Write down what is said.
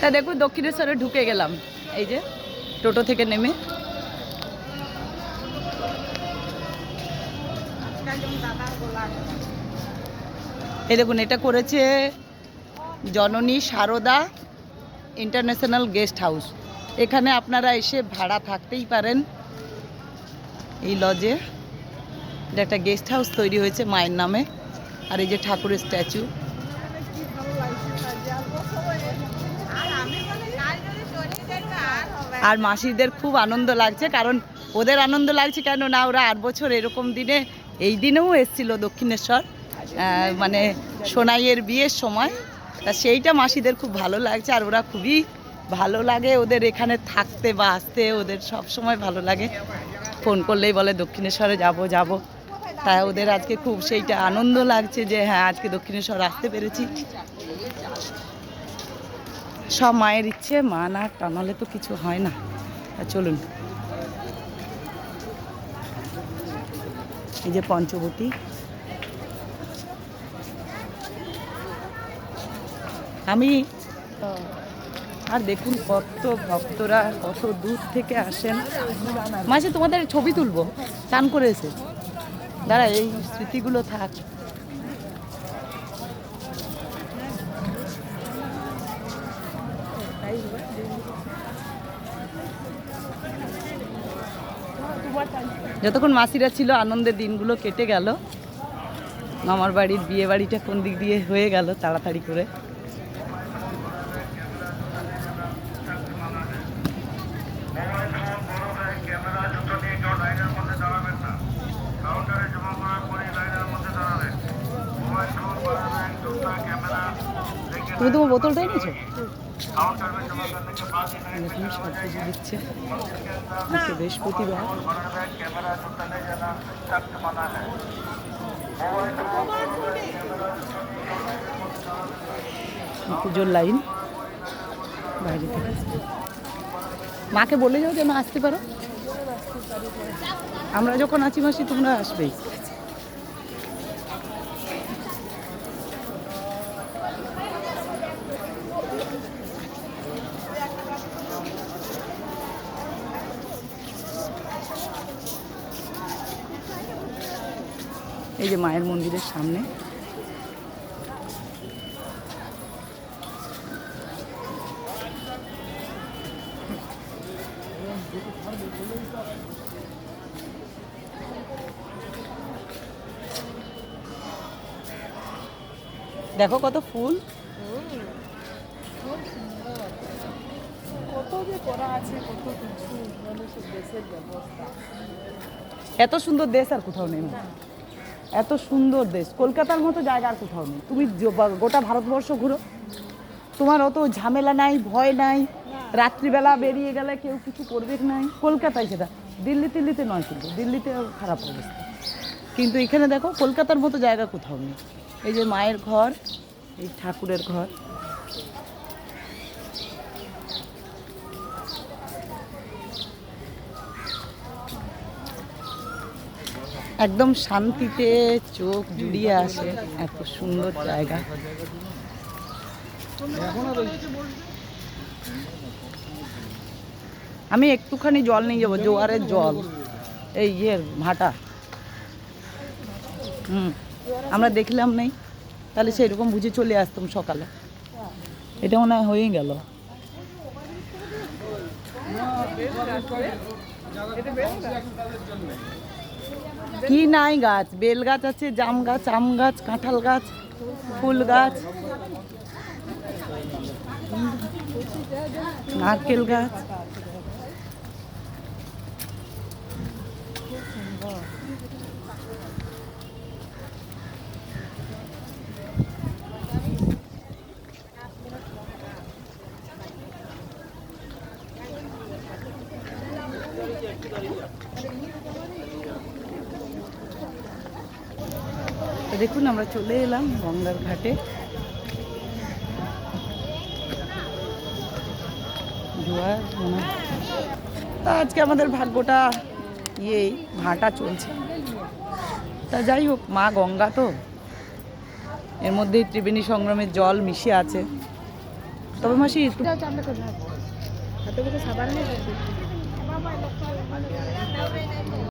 তা দেখুন দক্ষিণেশ্বরে ঢুকে গেলাম। এই যে, টোটো থেকে নেমে। এই দেখুন, এটা করেছে জননী সারদা ইন্টারন্যাশনাল গেস্ট হাউস। এখানে আপনারা এসে ভাড়া থাকতেই পারেন এই লজে। এটা একটা গেস্ট হাউস তৈরি হয়েছে মায়ের নামে। আর এই যে ঠাকুরের স্ট্যাচু। আর মাসিদের খুব আনন্দ লাগছে, কারণ ওদের আনন্দ লাগছে কেন না ওরা আট বছর এরকম দিনে, এই দিনেও এসছিল দক্ষিণেশ্বর মানে সোনাইয়ের বিয়ের সময়। তা সেইটা মাসিদের খুব ভালো লাগছে, আর ওরা খুবই ভালো লাগে ওদের এখানে থাকতে বা আসতে, ওদের সব সময় ভালো লাগে। ফোন করলেই বলে, দক্ষিণেশ্বরে যাব যাব। তাই ওদের আজকে খুব সেইটা আনন্দ লাগছে যে হ্যাঁ আজকে দক্ষিণেশ্বর আসতে পেরেছি। সব মায়ের ইচ্ছে, মা না টানালে তো কিছু হয় না। চলুন। এই যে পঞ্চবতী। আমি আর দেখুন কত ভক্তরা, কত দূর থেকে আসেন। মাসে তোমাদের ছবি তুলবো। চান করে এসে দাঁড়া, এই স্মৃতিগুলো থাক। যতক্ষণ মাসিরা ছিল, আনন্দের দিনগুলো কেটে গেল। মামার বাড়ির বিয়ে বাড়িটা কোন দিক দিয়ে হয়ে গেল তাড়াতাড়ি করে। তুমি তোমার বোতলটা এনেছো এরকম সব দিচ্ছে বৃহস্পতিবার। পুজোর লাইন বাইরে থেকে। মাকে বলে যাও যেন আসতে পারো। আমরা যখন আছি মাসি, তোমরা আসবেই। এই যে মায়ের মন্দিরের সামনে দেখো কত ফুল এত সুন্দর দেশ আর কোথাও নেই। এত সুন্দর দেশ। কলকাতার মতো জায়গা আর কোথাও নেই। তুমি গোটা ভারতবর্ষ ঘুরো। তোমার অত ঝামেলা নাই, ভয় নাই। রাত্রিবেলা বেরিয়ে গেলে কেউ কিছু করবে নাই? কলকাতায় সেটা। দিল্লি তিল্লিতে নয় কিন্তু। দিল্লিতে খারাপ অবস্থা। কিন্তু এখানে দেখো, কলকাতার মতো জায়গা কোথাও নেই। এই যে মায়ের ঘর, এই ঠাকুরের ঘর। একদম শান্তিতে চোখ জুড়িয়ে আসে। এত সুন্দর জায়গা। আমি একটুখানি জল নিয়ে যাব, জোয়ারের জল। এই ইয়ের ভাটা। হুম, আমরা দেখলাম নেই। তাহলে সেরকম বুঝে চলে আসতাম সকালে। এটা মনে হয় হয়েই গেল। কি নাই গাছ বেল গাছ আছে জাম গাছ আম গাছ কাঁঠাল গাছ ফুল গাছ নারকেল গাছ তো দেখুন, আমরা চলে এলাম গঙ্গার ঘাটে। তা আজকে আমাদের ভাগ্যটা ইয়েই, ভাটা চলছে। তা যাই হোক, মা গঙ্গা তো। এর মধ্যেই ত্রিবেণী সংগ্রামের জল মিশে আছে। তবে মাসি সাবান